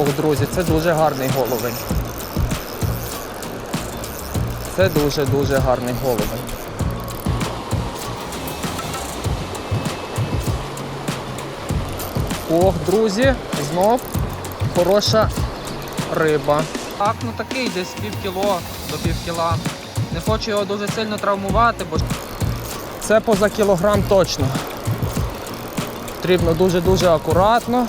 Ох, друзі, це дуже гарний головень. Це дуже-дуже гарний головень. Ох, друзі, знов хороша риба. Так, ну такий десь пів кіло до пів кіла. Не хочу його дуже сильно травмувати, бо це поза кілограм точно. Потрібно дуже-дуже акуратно.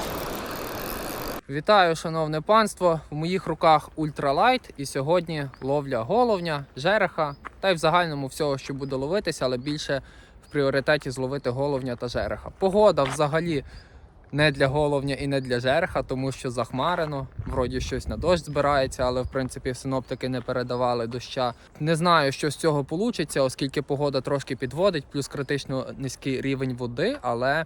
Вітаю, шановне панство! В моїх руках ультралайт і сьогодні ловля головня, жереха та й в загальному всього, що буде ловитися, але більше в пріоритеті зловити головня та жереха. Погода взагалі не для головня і не для жереха, тому що захмарено. Вроді щось на дощ збирається, але в принципі синоптики не передавали доща. Не знаю, що з цього вийде, оскільки погода трошки підводить, плюс критично низький рівень води, але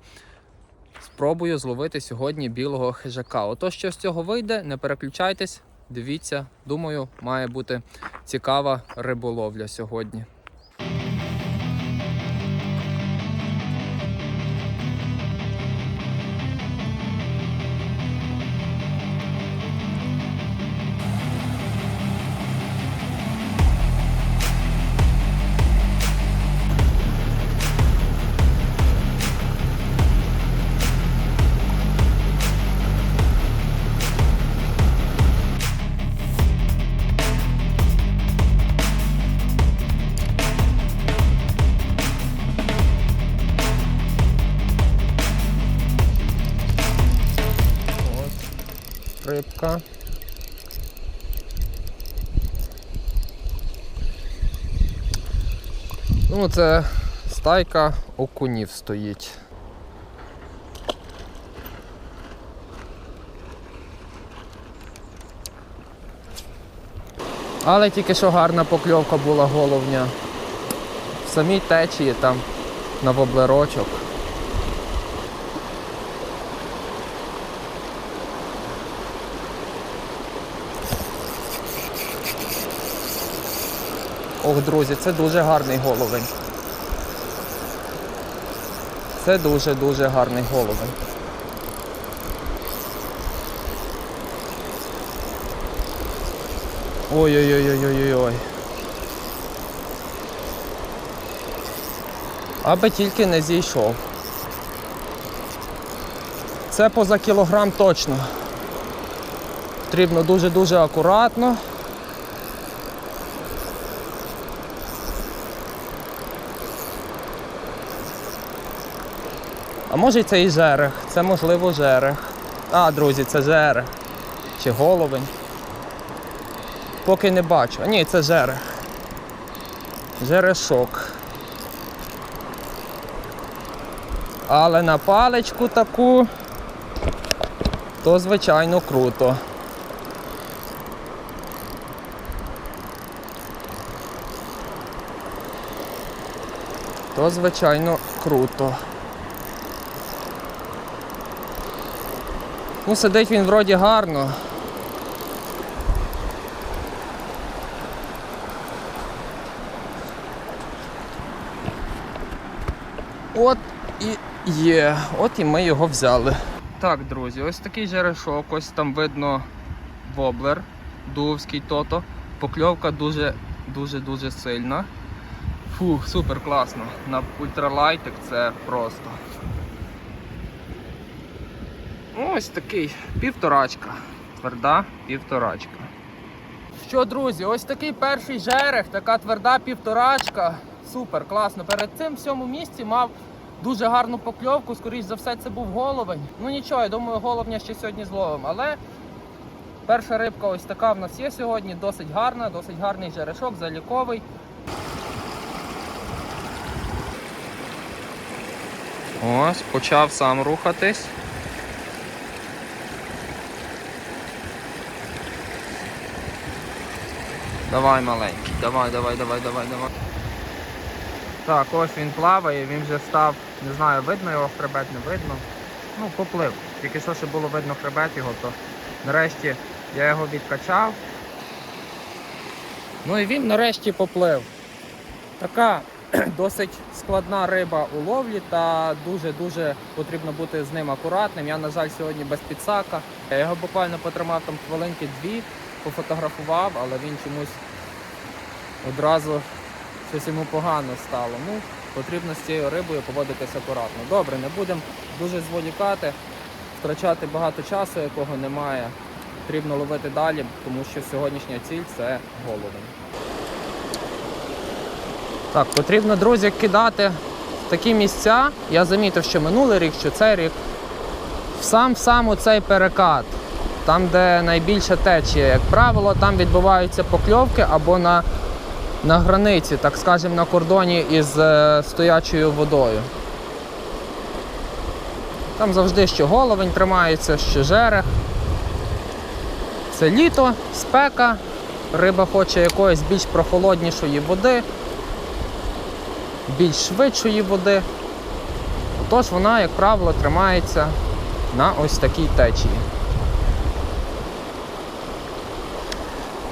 спробую зловити сьогодні білого хижака. Ото що з цього вийде, не переключайтесь, дивіться. Думаю, має бути цікава риболовля сьогодні. Ось. Ну, це стайка окунів стоїть. Але тільки що гарна покльовка була головня. В самій течії там на воблерочок. Ох, друзі, це дуже гарний головень. Це дуже-дуже гарний головень. Ой-ой-ой-ой-ой-ой. Аби тільки не зійшов. Це поза кілограм точно. Потрібно дуже-дуже акуратно. А може це і жерех, це можливо жерех. А, друзі, це жерех. Чи головень. Поки не бачу. А ні, це жерех. Жерешок. Але на паличку таку, то звичайно круто. То звичайно круто. Ну, сидить він вроді гарно. От і є. От і ми його взяли. Так, друзі, ось такий жерешок, ось там видно воблер, дувський тото. Покльовка дуже дуже дуже сильна. Фух, супер класно. На ультралайтик це просто. Ось такий півторачка. Тверда півторачка. Що, друзі, ось такий перший жерех, така тверда півторачка. Супер, класно. Перед цим в цьому місці мав дуже гарну покльовку. Скоріш за все, це був головень. Ну нічого, я думаю, головня ще сьогодні зловимо. Але перша рибка ось така в нас є сьогодні, досить гарна, досить гарний жерешок, заліковий. Ось, почав сам рухатись. Давай, маленький, давай, давай, давай, давай, давай. Так, ось він плаває, він вже став, не знаю, видно його хребет, не видно. Ну, поплив. Тільки що ще було видно хребет його, то нарешті я його відкачав. Ну і він нарешті поплив. Така досить складна риба у ловлі та дуже-дуже потрібно бути з ним акуратним. Я, на жаль, сьогодні без підсака. Я його буквально потримав там хвилинки дві, пофотографував, але він чомусь одразу щось йому погано стало. Ну, потрібно з цією рибою поводитися акуратно. Добре, не будемо дуже зволікати, втрачати багато часу, якого немає. Потрібно ловити далі, тому що сьогоднішня ціль це головень. Так, потрібно, друзі, кидати в такі місця. Я замітив, що минулий рік, що цей рік. В сам сам оцей перекат, там, де найбільша течія, як правило, там відбуваються покльовки або на, на границі, так скажемо, на кордоні із е, стоячою водою. Там завжди що головень тримається, що жерех. Це літо, спека, риба хоче якоїсь більш прохолоднішої води більш швидшої води. Отож вона, як правило, тримається на ось такій течії.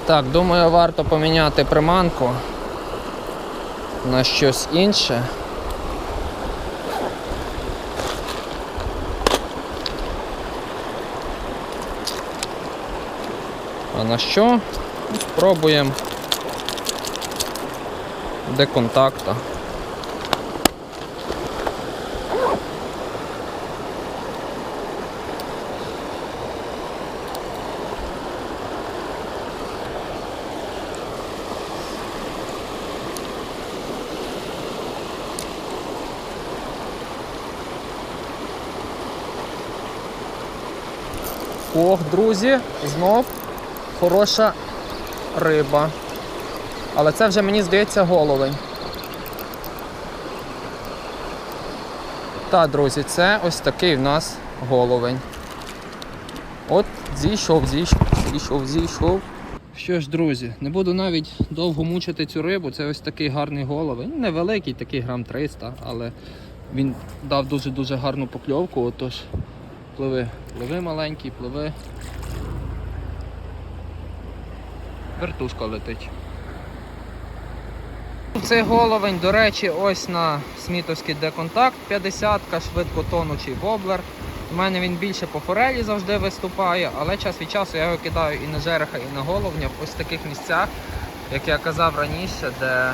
Так, думаю, варто поміняти приманку на щось інше. А на що? Спробуємо деконтакта. Ох, друзі, знов хороша риба. Але це вже мені здається головень. Так, друзі, це ось такий в нас головень. От, зійшов, зійшов, зійшов, зійшов. Що ж, друзі, не буду навіть довго мучити цю рибу. Це ось такий гарний головень. Невеликий, такий грам 300, але він дав дуже-дуже гарну покльовку. Отож, пливи, пливи маленький, пливи. Вертушка летить. Цей головень, до речі, ось на смітовський деконтакт 50-ка, швидко тонучий воблер. У мене він більше по форелі завжди виступає, але час від часу я його кидаю і на жереха, і на головня в таких місцях, як я казав раніше, де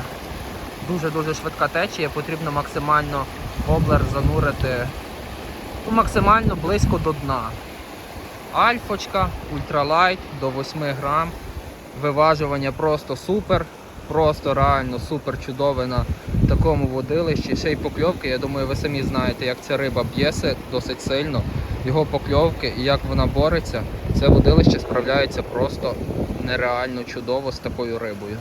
дуже-дуже швидка течія, потрібно максимально воблер занурити ну, максимально близько до дна. Альфочка, ультралайт до 8 грам. Виважування просто супер. Просто реально супер чудове на такому водилищі. Ще й покльовки. Я думаю, ви самі знаєте, як ця риба б'єse досить сильно. Його покльовки і як вона бореться. Це водилище справляється просто нереально чудово з такою рибою.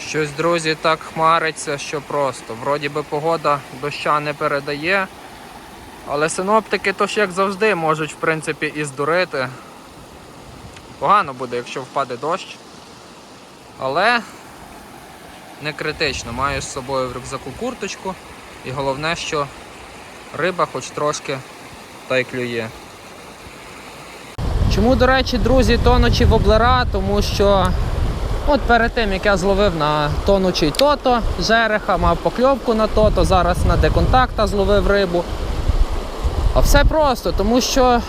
Щось, друзі, так хмариться, що просто. Вроді би погода доща не передає. Але синоптики то ж як завжди можуть в принципі і здурити. Погано буде, якщо впаде дощ. Але не критично. Маю з собою в рюкзаку курточку. І головне, що риба хоч трошки та й клює. Чому, до речі, друзі, тонучі воблера? Тому що от перед тим, як я зловив на тонучий тото жереха, мав покльовку на тото, зараз на деконтакта зловив рибу. А все просто, тому що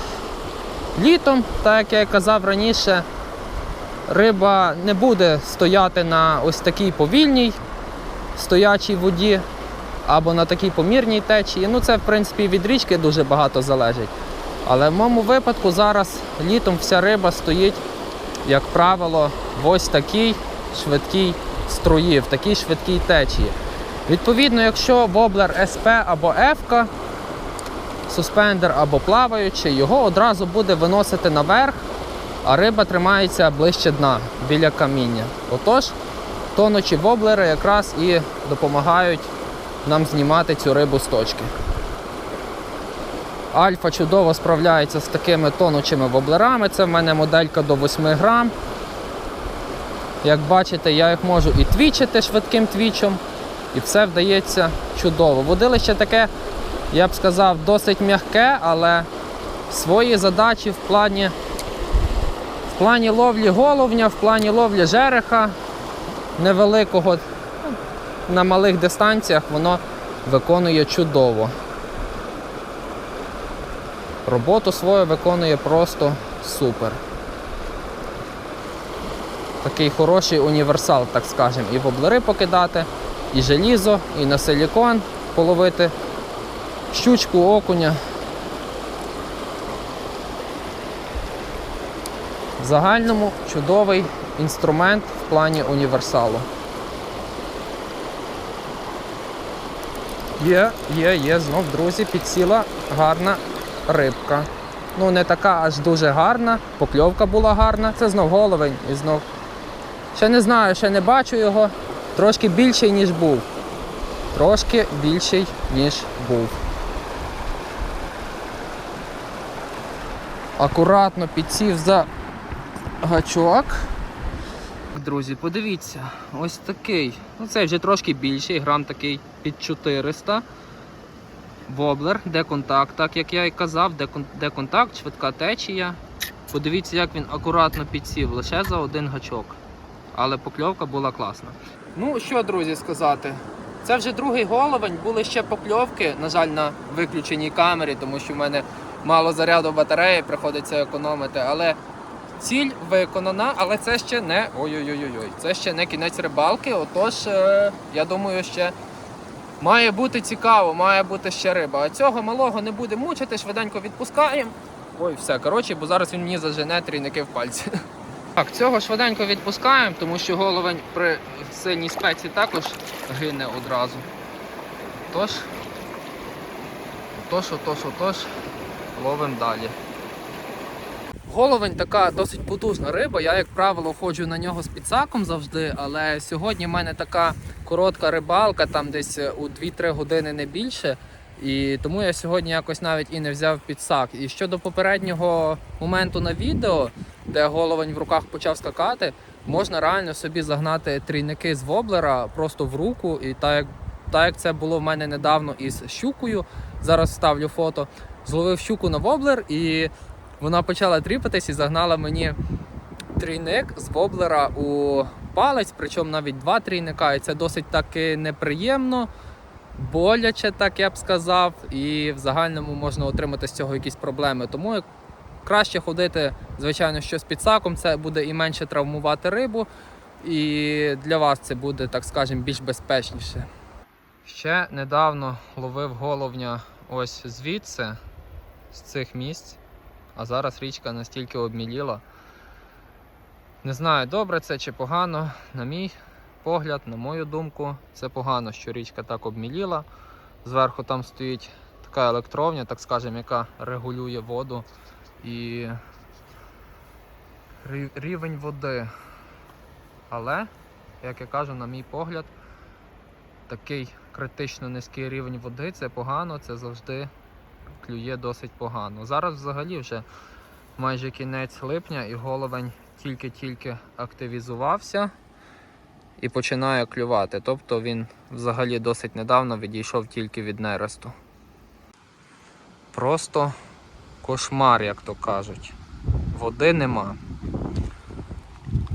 літом, так як я казав раніше, риба не буде стояти на ось такій повільній стоячій воді або на такій помірній течії. Ну це в принципі від річки дуже багато залежить. Але в моєму випадку зараз літом вся риба стоїть, як правило, в ось такій швидкій струї, в такій швидкій течії. Відповідно, якщо воблер СП або F, суспендер або плаваючий, його одразу буде виносити наверх, а риба тримається ближче дна біля каміння. Отож, тонучі воблери якраз і допомагають нам знімати цю рибу з точки. Альфа чудово справляється з такими тонучими воблерами. Це в мене моделька до 8 грам. Як бачите, я їх можу і твічити швидким твічем, і все вдається чудово. Водилище таке, я б сказав, досить м'яке, але свої задачі в плані, в плані ловлі головня, в плані ловлі жереха невеликого на малих дистанціях воно виконує чудово. Роботу свою виконує просто супер. Такий хороший універсал, так скажемо, і воблери покидати, і желізо, і на силікон половити, щучку, окуня. В загальному чудовий інструмент в плані універсалу. Є, є, є, знов, друзі, підсіла гарна рибка. Ну, не така аж дуже гарна, покльовка була гарна. Це знов головень і знов. Ще не знаю, ще не бачу його. Трошки більший, ніж був. Трошки більший, ніж був. Акуратно підсів за гачок. Друзі, подивіться, ось такий. Ну цей вже трошки більший, грам такий під 400. Воблер, де контакт, так як я і казав, де, де контакт, швидка течія. Подивіться, як він акуратно підсів лише за один гачок. Але покльовка була класна. Ну що, друзі, сказати? Це вже другий головень, були ще покльовки, на жаль, на виключеній камері, тому що в мене мало заряду батареї, приходиться економити. Але ціль виконана, але це ще не ой-ой-ой-ой. Це ще не кінець рибалки. Отож, е, я думаю, ще має бути цікаво, має бути ще риба. А цього малого не буде мучити, швиденько відпускаємо. Ой, все, коротше, бо зараз він мені зажене трійники в пальці. Так, цього швиденько відпускаємо, тому що головень при сильній спеці також гине одразу. Тож, отож, отож, отож, ловимо далі. Головень така досить потужна риба. Я, як правило, ходжу на нього з підсаком завжди, але сьогодні в мене така коротка рибалка, там десь е, у 2-3 години не більше. І тому я сьогодні якось навіть і не взяв підсак. І щодо попереднього моменту на відео, де головень в руках почав скакати, можна реально собі загнати трійники з воблера просто в руку. І так як, так як це було в мене недавно із щукою, зараз ставлю фото, зловив щуку на воблер і вона почала тріпатись і загнала мені трійник з воблера у палець, причому навіть два трійника, і це досить таки неприємно, боляче, так я б сказав, і в загальному можна отримати з цього якісь проблеми. Тому краще ходити, звичайно, що з підсаком, це буде і менше травмувати рибу, і для вас це буде, так скажемо, більш безпечніше. Ще недавно ловив головня ось звідси, з цих місць. А зараз річка настільки обміліла. Не знаю, добре це чи погано. На мій погляд, на мою думку, це погано, що річка так обміліла. Зверху там стоїть така електровня, так скажемо, яка регулює воду і рівень води. Але, як я кажу, на мій погляд, такий критично низький рівень води це погано, це завжди клює досить погано. Зараз взагалі вже майже кінець липня і головень тільки-тільки активізувався і починає клювати. Тобто він взагалі досить недавно відійшов тільки від нересту. Просто кошмар, як то кажуть. Води нема.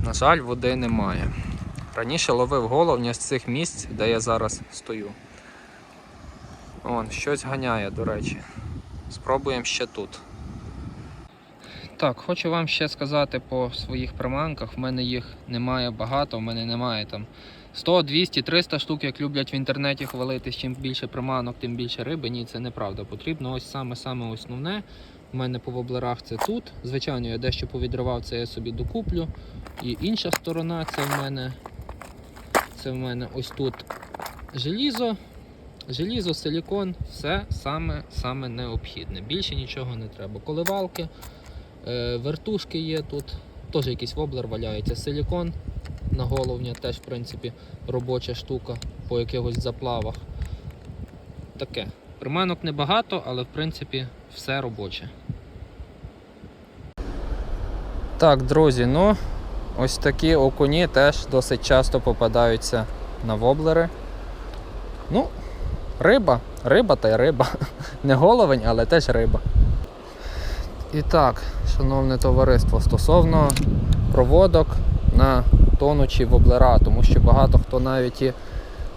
На жаль, води немає. Раніше ловив головня з цих місць, де я зараз стою. Вон, щось ганяє, до речі. Спробуємо ще тут. Так, хочу вам ще сказати по своїх приманках. В мене їх немає багато, в мене немає там 100, 200, 300 штук, як люблять в інтернеті хвалити. Чим більше приманок, тим більше риби. Ні, це неправда. Потрібно ось саме-саме основне. У мене по воблерах це тут. Звичайно, я дещо повідривав, це я собі докуплю. І інша сторона це в мене. Це в мене ось тут желізо. Желізо, силікон, все саме, саме необхідне. Більше нічого не треба. Коливалки, е, вертушки є тут, теж якийсь воблер валяється. Силікон на головня, теж в принципі робоча штука по якихось заплавах. Таке. Приманок небагато, але в принципі все робоче. Так, друзі, ну ось такі окуні теж досить часто попадаються на воблери. Ну, Риба, риба та й риба. Не головень, але теж риба. І так, шановне товариство, стосовно проводок на тонучі воблера, тому що багато хто навіть і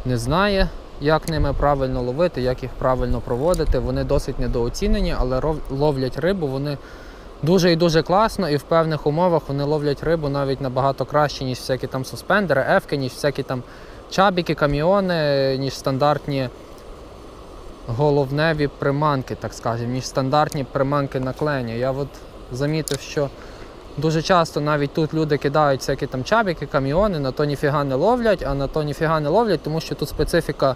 не знає, як ними правильно ловити, як їх правильно проводити. Вони досить недооцінені, але ловлять рибу. Вони дуже і дуже класно, і в певних умовах вони ловлять рибу навіть набагато краще, ніж всякі там суспендери, ефки, ніж всякі там чабіки, каміони, ніж стандартні головневі приманки, так скажемо, ніж стандартні приманки на. Я от замітив, що дуже часто навіть тут люди кидають всякі там чабіки, каміони, на то ніфіга не ловлять, а на то ніфіга не ловлять, тому що тут специфіка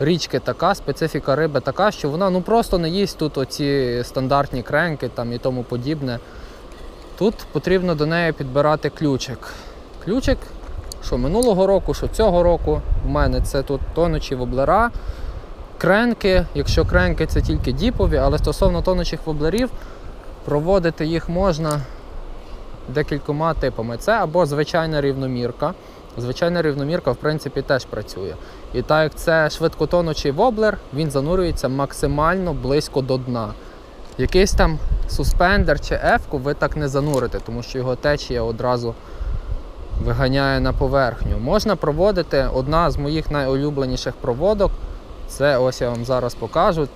річки така, специфіка риби така, що вона ну просто не їсть тут оці стандартні кренки там і тому подібне. Тут потрібно до неї підбирати ключик. Ключик, що минулого року, що цього року в мене це тут тонучі воблера. Кренки, якщо кренки це тільки діпові, але стосовно тонучих воблерів, проводити їх можна декількома типами. Це або звичайна рівномірка. Звичайна рівномірка, в принципі, теж працює. І так як це швидкотонучий воблер, він занурюється максимально близько до дна. Якийсь там суспендер чи ефку ви так не занурите, тому що його течія одразу виганяє на поверхню. Можна проводити одна з моїх найулюбленіших проводок. Це ось я вам зараз покажу.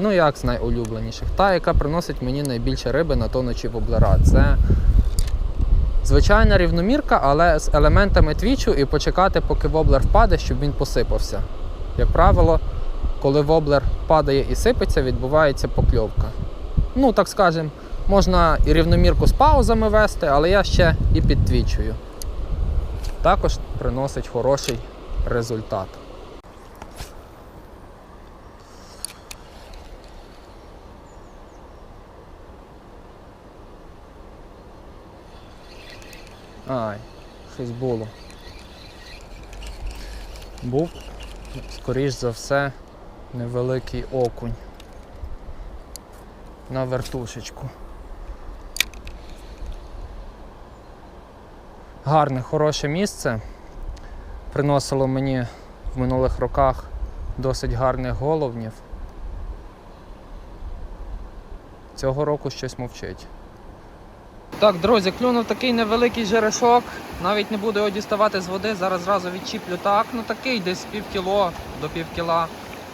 Ну, як з найулюбленіших. Та, яка приносить мені найбільше риби на тонучі воблера. Це звичайна рівномірка, але з елементами твічу і почекати, поки воблер впаде, щоб він посипався. Як правило, коли воблер падає і сипеться, відбувається покльовка. Ну, так скажемо, можна і рівномірку з паузами вести, але я ще і підтвічую. Також приносить хороший результат. Ай, щось було. Був, скоріш за все, невеликий окунь на вертушечку. Гарне, хороше місце. Приносило мені в минулих роках досить гарних головнів. Цього року щось мовчить. Так, друзі, клюнув такий невеликий жерешок. Навіть не буду його діставати з води, зараз зразу відчіплю так. Ну такий десь пів кіло до пів кіла.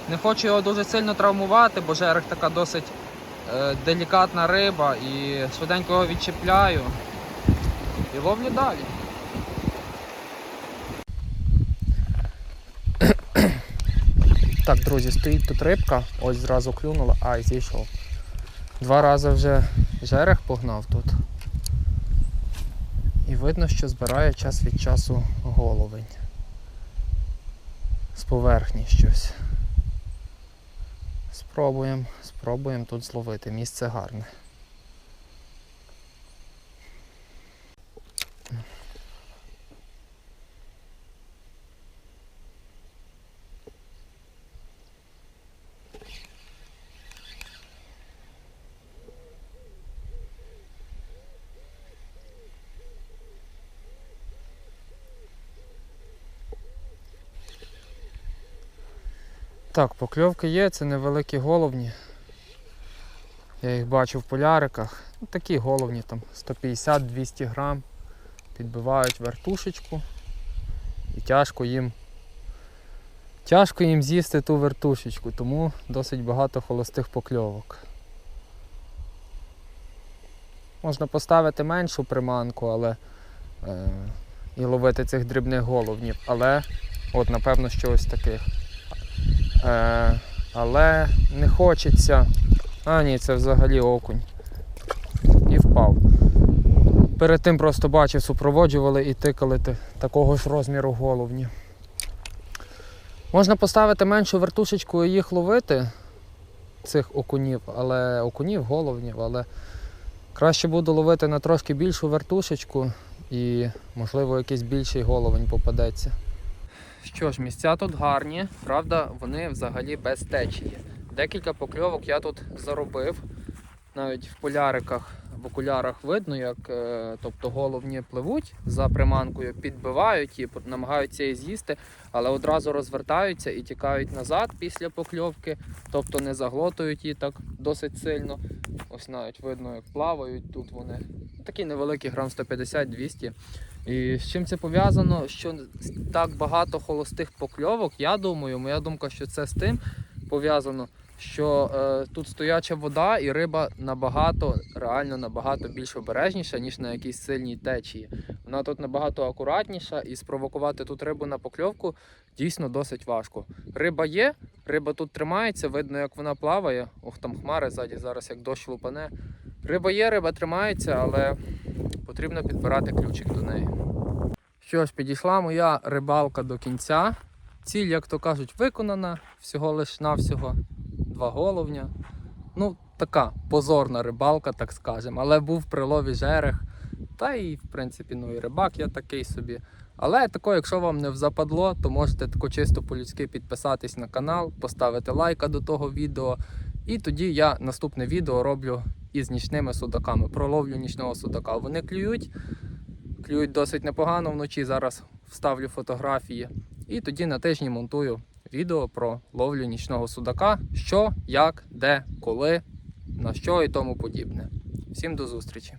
Не хочу його дуже сильно травмувати, бо жерех така досить е, делікатна риба і швиденько його відчіпляю. І ловлю далі. Так, друзі, стоїть тут рибка, ось зразу клюнула, ай, зійшов. Два рази вже жерех погнав тут. І видно, що збирає час від часу головень. З поверхні щось. Спробуємо, спробуємо тут зловити. Місце гарне. Так, покльовки є, це невеликі головні. Я їх бачу в поляриках. Ну, такі головні, там 150-200 грам. Підбивають вертушечку. І тяжко їм. Тяжко їм з'їсти ту вертушечку, тому досить багато холостих покльовок. Можна поставити меншу приманку, але е, і ловити цих дрібних головнів, але от напевно що ось таких. Е, але не хочеться. А, ні, це взагалі окунь. І впав. Перед тим просто бачив, супроводжували і тикали такого ж розміру головні. Можна поставити меншу вертушечку і їх ловити, цих окунів, але окунів, головнів, але краще буду ловити на трошки більшу вертушечку і, можливо, якийсь більший головень попадеться. Що ж, місця тут гарні, правда, вони взагалі без течії. Декілька покльовок я тут заробив. Навіть в поляриках, в окулярах видно, як е, тобто головні пливуть за приманкою, підбивають і намагаються її з'їсти, але одразу розвертаються і тікають назад після покльовки, тобто не заглотують її так досить сильно. Ось навіть видно, як плавають тут вони. Такі невеликі, грам 150-200. І з чим це пов'язано, що так багато холостих покльовок, я думаю, моя думка, що це з тим пов'язано, що е, тут стояча вода і риба набагато, реально набагато більш обережніша, ніж на якійсь сильній течії. Вона тут набагато акуратніша і спровокувати тут рибу на покльовку дійсно досить важко. Риба є, риба тут тримається, видно, як вона плаває. Ох, там хмари ззаді, зараз як дощ лупане. Риба є, риба тримається, але потрібно підбирати ключик до неї. Що ж, підійшла моя рибалка до кінця. Ціль, як то кажуть, виконана, всього лиш навсього два головня. Ну, така позорна рибалка, так скажемо. Але був в прилові жерех. Та і, в принципі, ну і рибак я такий собі. Але тако, якщо вам не взападло, то можете тако чисто по-людськи підписатись на канал, поставити лайка до того відео. І тоді я наступне відео роблю із нічними судаками. Про ловлю нічного судака. Вони клюють, клюють досить непогано вночі. Зараз вставлю фотографії. І тоді на тижні монтую відео про ловлю нічного судака, що, як, де, коли, на що і тому подібне. Всім до зустрічі!